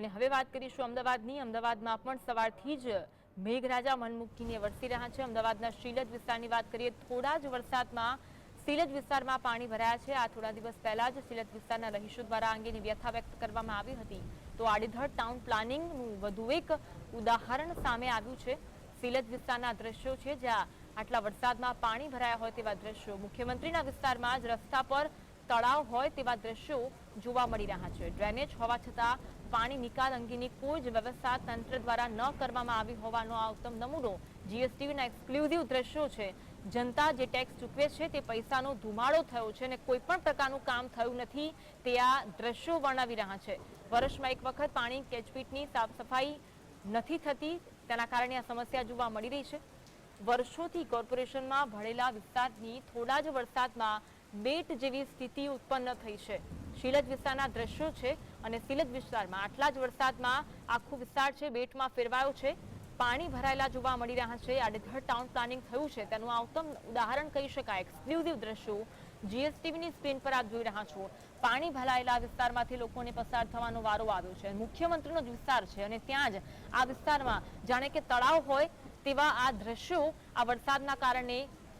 અને હવે વાત કરીશું અમદાવાદની. અમદાવાદમાં પણ સવારથી જ મેઘરાજા મનમુકીને વરસી રહ્યા છે. અમદાવાદના શીલજ વિસ્તારની વાત કરીએ, થોડા જ વરસાદમાં સિલજ વિસ્તારમાં પાણી ભરાયા છે. આ થોડા દિવસ પહેલા જ સિલજ વિસ્તારના રહીશો દ્વારા અંગેની વ્યથા વ્યક્ત કરવામાં આવી હતી. તો આડીધડ ટાઉન પ્લાનિંગનું વધુ એક ઉદાહરણ સામે આવ્યું છે. સિલજ વિસ્તારના દ્રશ્યો છે, જ્યાં આટલા વરસાદમાં પાણી ભરાયા હોય તેવા દ્રશ્યો. મુખ્યમંત્રીના વિસ્તારમાં જ રસ્તા પર તળાવ હોય તેવા દ્રશ્યો જોવા મળી રહ્યા છે. ડ્રેનેજ હોવા છતાં પાણી નિકાલ અંગેની કોઈ જ વ્યવસ્થા તંત્ર દ્વારા ન કરવામાં આવી હોવાનો આ ઉત્તમ નમૂનો જીએસટીવીના એક્સક્લુઝિવ દ્રશ્યો છે. જનતા જે ટેક્સ ચૂકવે છે તે પૈસાનો ધુમાડો થયો છે અને કોઈ પણ પ્રકારનું કામ થયું નથી તે આ દ્રશ્યો વર્ણવી રહ્યા છે. વર્ષમાં એક વખત પાણી કેચપીટની સાફ સફાઈ નથી થતી, તેના કારણે આ સમસ્યા જોવા મળી રહી છે. વર્ષોથી કોર્પોરેશનમાં ભળેલા વિસ્તારની થોડા જ વરસાદમાં બેટ જેવી સ્થિતિ ઉત્પન્ન થઈ છે. શીલજ વિસ્તારના દ્રશ્યો છે અને શીલજ વિસ્તારમાં આટલા જ વરસાદમાં આખું વિસ્તાર છે, બેટમાં ફેરવાયો છે. પાણી ભરાયેલા જોવા મળી રહ્યા છે. આડેધડ ટાઉન પ્લાનિંગ થયું છે. તેનું આ ઉત્તમ ઉદાહરણ કહી શકાય. એક્સક્લુઝિવ દ્રશ્યો જીએસટીવીની સ્ક્રીન પર આપ જોઈ રહ્યા છો. પાણી ભરાયેલા વિસ્તારમાંથી લોકોને પસાર થવાનો વારો આવ્યો છે. મુખ્યમંત્રીનો જ વિસ્તાર છે અને ત્યાં જ આ વિસ્તારમાં જાણે કે તળાવ હોય તેવા આ દ્રશ્યો આ વરસાદના કારણે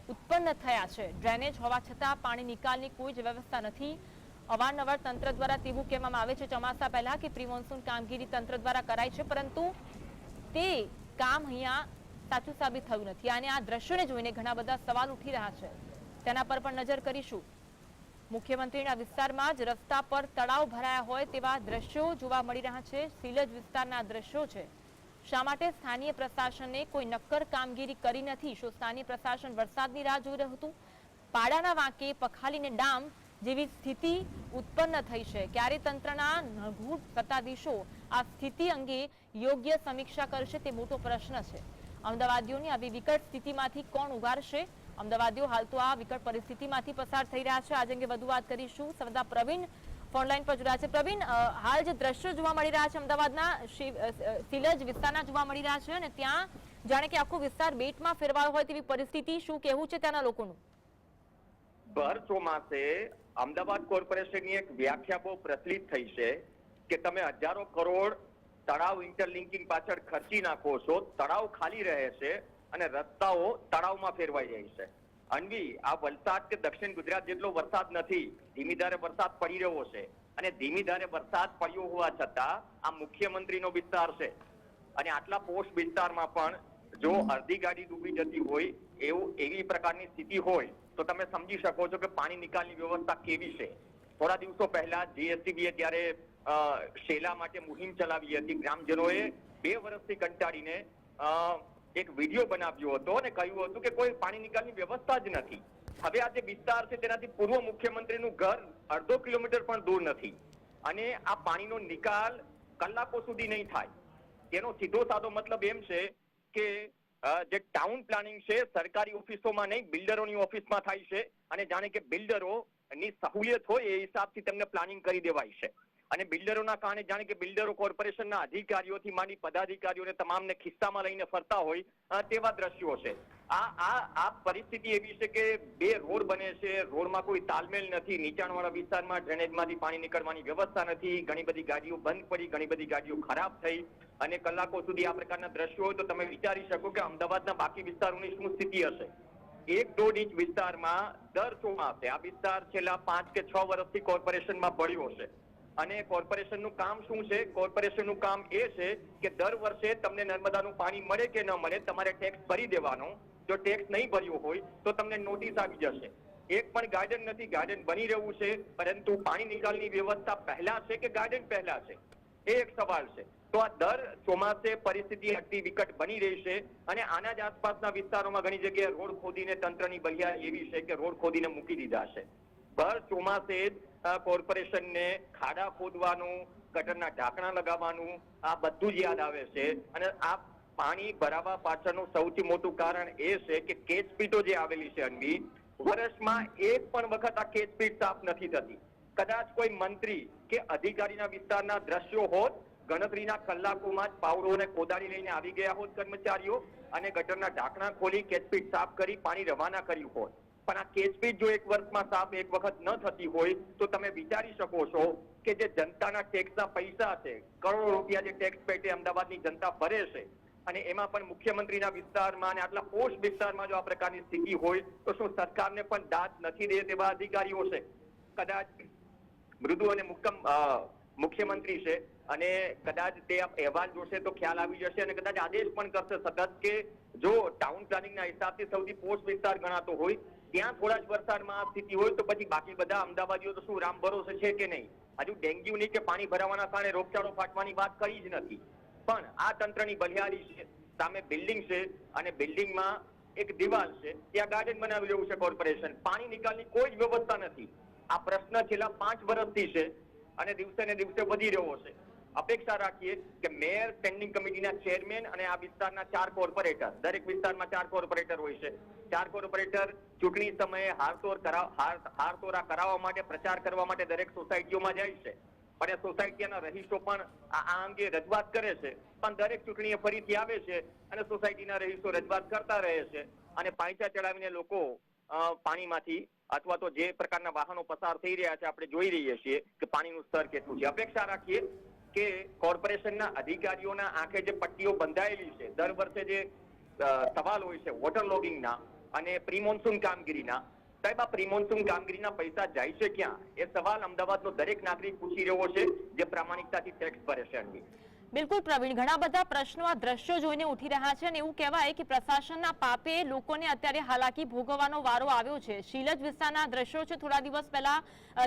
ઉત્પન્ન થયા છે. ડ્રેનેજ હોવા છતાં પાણી નિકાલની કોઈ જ વ્યવસ્થા નથી. અવારનવાર તંત્ર દ્વારા તેવું કહેવામાં આવે છે. ચોમાસા પહેલા કે પ્રી મોન્સૂન કામગીરી તંત્ર દ્વારા કરાય છે, પરંતુ તે કામ અહીંયા સાચું સાબિત થયું નથી. અને આ દ્રશ્યોને જોઈને ઘણા બધા સવાલ ઉઠી રહ્યા છે. તેના પર પણ નજર કરીશું. મુખ્યમંત્રીના વિસ્તારમાં જ રસ્તા પર તળાવ ભરાયા હોય તેવા દ્રશ્યો જોવા મળી રહ્યા છે. સિલજ વિસ્તારના દ્રશ્યો છે. શા માટે સ્થાનીય પ્રશાસને કોઈ નક્કર કામગીરી કરી નથી? શું સ્થાનીય પ્રશાસન વરસાદની રાહ જોઈ રહ્યું હતું? પાડાના વાંકે પખાલીને ડામ જેવી સ્થિતિ ઉત્પન્ન થઈ છે. ક્યારે તંત્રના નઘૂટ સત્તાધીશો આ સ્થિતિ અંગે યોગ્ય સમીક્ષા કરશે તે મોટો પ્રશ્ન છે. અમદાવાદીઓની આવી વિકટ સ્થિતિમાંથી કોણ ઉગારશે અમદાવાદીઓ હાલ તો આ વિકટ પરિસ્થિતિમાંથી પસાર થઈ રહ્યા છે. આજે અંગે વધુ વાત કરીશું. સંવાદદાતા પ્રવીણ ફોનલાઈન પર જોડાયા છે. પ્રવીણ હાલ જે દ્રશ્યો જોવા મળી રહ્યા છે અમદાવાદના સિલજ વિસ્તારના જોવા મળી રહ્યા છે અને ત્યાં જાણે કે આખો વિસ્તાર બેટમાં ફેરવાયો હોય તેવી પરિસ્થિતિ. શું કહેવું છે ત્યાંના લોકોનું? ભર ચોમાસે અમદાવાદ કોર્પોરેશનની એક વ્યાખ્યા બહુ પ્રચલિત થઈ છે કે તમે હજારો કરોડ તળાવ ઇન્ટરલિંકિંગ પાછળ ખર્ચી નાખો છો, તળાવ ખાલી રહે છે અને રસ્તાઓ તળાવમાં ફેરવાઈ જાય છે. અનવી, આ વલસાડ કે દક્ષિણ ગુજરાત જેટલો વરસાદ નથી, ધીમી ધારે વરસાદ પડી રહ્યો છે. અને ધીમી ધારે વરસાદ પડ્યો હોવા છતાં આ મુખ્યમંત્રીનો વિસ્તાર છે. અને આટલા પોસ્ટ વિસ્તારમાં પણ જો અડધી ગાડી ડૂબી જતી હોય, એવું એવી પ્રકારની સ્થિતિ હોય, તો તમે સમજી શકો છો કે પાણી નિકાલની વ્યવસ્થા કેવી છે. થોડા દિવસો પહેલા જીએસટીબીએ ત્યારે શેલા માટે મુહિમ ચલાવી હતી. ગ્રામજનોએ બે વર્ષથી કંટાળીને એક વીડિયો બનાવ્યો હતો અને કહ્યું હતું કે કોઈ પાણી નિકાલની વ્યવસ્થા જ નથી. હવે આ જે વિસ્તાર છે તેનાથી પૂર્વ મુખ્યમંત્રીનું ઘર અડધો કિલોમીટર પણ દૂર નથી. અને આ પાણીનો નિકાલ કલાકો સુધી નહીં થાય. તેનો સીધો સાદો મતલબ એમ છે કે જે ટાઉન પ્લાનિંગ છે, સરકારી ઓફિસોમાં નહીં, બિલ્ડરોની ઓફિસમાં થાય છે અને જાણે કે બિલ્ડરો ની સહુલિયત હોય એ હિસાબથી તેમને પ્લાનિંગ કરી દેવાય છે. અને બિલ્ડરોના કારણે જાણે કે બિલ્ડરો કોર્પોરેશનના અધિકારીઓથી માંડી પદાધિકારીઓને તમામને ખિસ્સામાં લઈને ફરતા હોય તેવા દ્રશ્યો છે. આ આ આ પરિસ્થિતિ એવી છે કે બે રોડ બને છે. રોડમાં કોઈ તાલમેલ નથી. નીચાણવાળા વિસ્તારમાં ડ્રેનેજમાંથી પાણી નીકળવાની વ્યવસ્થા નથી. ઘણી બધી ગાડીઓ બંધ પડી. ઘણી બધી ગાડીઓ ખરાબ થઈ. અને કલાકો સુધી આ પ્રકારના દ્રશ્યો હોય તો તમે વિચારી શકો કે અમદાવાદના બાકી વિસ્તારોની શું સ્થિતિ હશે. એક દોઢ ઇંચ વિસ્તારમાં દર ચોમાસે, આ વિસ્તાર છેલ્લા પાંચ કે છ વર્ષથી કોર્પોરેશનમાં ભળ્યો હશે અને કોર્પોરેશનનું કામ શું છે? કોર્પોરેશનનું કામ એ છે કે દર વર્ષે તમને નર્મદાનું પાણી મળે કે ન મળે તમારે ટેક્સ ભરી દેવાનો. જો ટેક્સ નહીં ભર્યો હોય તો તમને નોટિસ આવી જશે. એક પણ ગાર્ડન નથી. ગાર્ડન બની રહ્યું છે, પરંતુ પાણી નિકાલની વ્યવસ્થા પહેલા છે કે ગાર્ડન પહેલા છે? એ એક સવાલ છે. તો આ દર ચોમાસે પરિસ્થિતિ અતિ વિકટ બની રહેશે અને આના જ આસપાસના વિસ્તારોમાં ઘણી જગ્યાએ રોડ ખોદીને તંત્રની બલિયા એવી છે કે રોડ ખોદીને મૂકી દીધા છે. ભર ચોમાસે જ કોર્પોરેશનને ખાડા ખોદવાનું, ગટરના ઢાંકણા લગાવવાનું, આ બધું જ યાદ આવે છે અને આ પાણી ભરાવા પાછળનું સૌથી મોટું કારણ એ છે કે કેચપીટો જે આવેલી છે અન્વી, વર્ષમાં એક પણ વખત આ કેચપીટ સાફ નથી થતી. કદાચ કોઈ મંત્રી કે અધિકારીના વિસ્તારના દ્રશ્યો હોત ગણતરીના કલાકોમાં જ પાવડો અને કોદાળી લઈને આવી ગયા હોત કર્મચારીઓ અને ગટરના ઢાંકણા ખોલી કેચપીટ સાફ કરી પાણી રવાના કર્યું હોત. પણ આ કેચપીટ જો એક વર્ષમાં સાફ એક વખત ન થતી હોય, તો તમે વિચારી શકો છો કે જે જનતાના ટેક્સના પૈસા છે, કરોડો રૂપિયા જે ટેક્સ પેટે અમદાવાદની જનતા ભરે છે, અને એમાં પણ મુખ્યમંત્રીના વિસ્તારમાં અને આટલા પોસ્ટ વિસ્તારમાં જો આ પ્રકારની સ્થિતિ હોય, તો શું સરકારને પણ દાંત નથી દે તેવા અધિકારીઓ છે? કદાચ મૃદુ અને મુક્કમ મુખ્યમંત્રી છે અને કદાચ તે અહેવાલ જોશે તો ખ્યાલ આવી જશે અને કદાચ આદેશ પણ કરશે સતત કે જો ટાઉન પ્લાનિંગના હિસાબથી સૌથી પોસ્ટ વિસ્તાર ગણાતો હોય, ત્યાં થોડા જ વરસાદમાં સ્થિતિ હોય તો પછી બાકી બધા અમદાવાદીઓ તો શું રામ ભરોસે છે કે નહીં? હજુ ડેન્ગ્યુની કે પાણી ભરાવાના કારણે રોગચાળો ફાટવાની વાત કરી જ નથી. પણ આ તંત્રની બલિયારી છે, સામે બિલ્ડિંગ છે અને બિલ્ડિંગમાં એક દિવાલ છે, ત્યાં ગાર્ડન બનાવી રહ્યું છે કોર્પોરેશન. પાણી નિકાલની કોઈ જ વ્યવસ્થા નથી. આ પ્રશ્ન છેલ્લા પાંચ વર્ષથી છે અને દિવસે ને દિવસે વધી રહ્યો છે. અપેક્ષા રાખીએ કે મેયર સ્ટેન્ડિંગ કમિટીના ચેરમેન અને આ વિસ્તારના ચાર કોર્પોરેટર દરેક વિસ્તારમાં ચાર કોર્પોરેટર હોય છે. ચાર કોર્પોરેટર ચૂંટણી સમયે હારતોર હારતોરા કરાવવા માટે, પ્રચાર કરવા માટે દરેક સોસાયટીઓમાં જાય છે. પણ સોસાયટીના રહીશો પણ આ અંગે રજૂઆત કરે છે. પણ દરેક ચૂંટણીએ ફરીથી આવે છે અને સોસાયટીના રહીશો રજૂઆત કરતા રહે છે. અને પાંચા ચડાવીને લોકો પાણીમાંથી અથવા તો જે પ્રકારના વાહનો પસાર થઈ રહ્યા છે, આપણે જોઈ રહીએ છીએ કે પાણીનું સ્તર કેટલું છે. અપેક્ષા રાખીએ કે કોર્પોરેશનના અધિકારીઓના આંખે જે પટ્ટીઓ બંધાયેલી છે, દર વર્ષે જે સવાલ હોય છે, વોટર લોગિંગના અને પ્રિમોન્સૂન કામગીરીના, સાહેબ, આ પ્રી મોન્સૂન કામગીરીના પૈસા જાય છે ક્યાં? એ સવાલ અમદાવાદનો દરેક નાગરિક પૂછી રહ્યો છે, જે પ્રામાણિકતાથી ટેક્સ ભરે છે અન્વી બિલકુલ પ્રવીણ, ઘણા બધા પ્રશ્નો આ દ્રશ્યો જોઈને ઉઠી રહ્યા છે અને એવું કહેવાય કે પ્રશાસનના પાપે લોકોને અત્યારે હાલાકી ભોગવવાનો વારો આવ્યો છે. શીલજ વિસ્તારના દ્રશ્યો છે. થોડા દિવસ પહેલા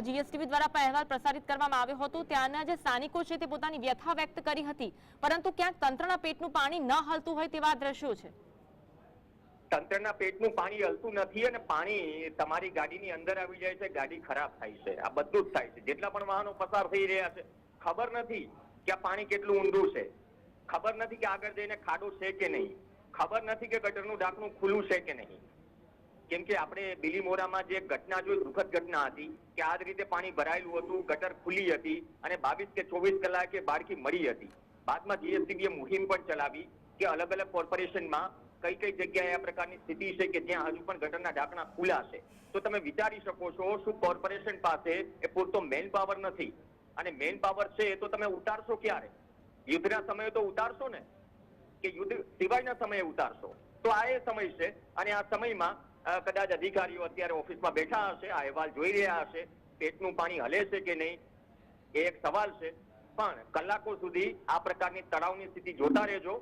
જીએસટીવી દ્વારા અહેવાલ પ્રસારિત કરવામાં આવ્યો હતો. ત્યાંના જે સ્થાનિકો છે તે પોતાની વ્યથા વ્યક્ત કરી હતી. પરંતુ ક્યાંક તંત્રના પેટનું પાણી ન હલતું હોય તેવા દ્રશ્યો છે. તંત્રના પેટનું પાણી હલતું નથી અને પાણી તમારી ગાડીની અંદર આવી જાય છે. ગાડી ખરાબ થાય છે. આ બધું જ થાય છે. જેટલા પણ વાહનો પસાર થઈ રહ્યા છે. ખબર નથી. કે આ પાણી કેટલું ઊંડું છે? ખબર નથી કે આગળ જઈને ખાડો છે કે નહીં. ખબર નથી કે ગટરનું ઢાંકણું ખુલ્લું છે કે નહીં. કેમ કે આપણે બિલીમોરામાં જે ઘટના જોઈ, દુઃખદ ઘટના હતી કે આ જ રીતે પાણી ભરાયેલું હતું, ગટર ખુલ્લી હતી અને બાવીસ કે ચોવીસ કલાકે બાળકી મળી હતી. બાદમાં જીએસટીબીએ મુહિમ પણ ચલાવી કે અલગ અલગ કોર્પોરેશનમાં કઈ કઈ જગ્યાએ આ પ્રકારની સ્થિતિ છે કે જ્યાં હજુ પણ ગટરના ઢાંકણા ખુલ્લા છે. તો તમે વિચારી શકો છો શું કોર્પોરેશન પાસે એ પૂરતો મેન પાવર નથી. અને મેન પાવર છે એ તો તમે ઉતારશો ક્યારે? યુદ્ધના સમયે તો ઉતારશો ને? કે યુદ્ધ સિવાયના સમયે ઉતારશો? તો આ એ સમય છે અને આ સમયમાં કદાચ અધિકારીઓ અત્યારે ઓફિસમાં બેઠા હશે, આ અહેવાલ જોઈ રહ્યા હશે, પેટનું પાણી હલે છે કે નહીં? એ એક સવાલ છે. પણ કલાકો સુધી આ પ્રકારની તળાવની સ્થિતિ જોતા રહેજો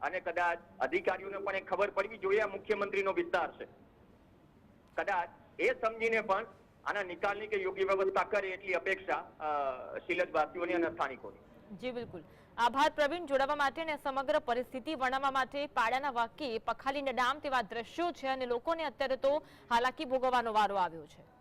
અને કદાચ અધિકારીઓને પણ એ ખબર પડવી જોઈએ, આ મુખ્યમંત્રીનો વિસ્તાર છે. કદાચ એ સમજીને પણ આના નિકાલની કે યોગ્ય વ્યવસ્થા કરે એટલી અપેક્ષા અ, અને સ્થાનિકોની. જી બિલકુલ. આભાર પ્રવીણ. જોડાવા માટે અને સમગ્ર પરિસ્થિતિ વર્ણવવા માટે પાડાના વાકી પખાલીને ડામ તેવા દ્રશ્યો છે અને લોકોને અત્યારે તો હાલાકી ભોગવવાનો વારો આવ્યો છે.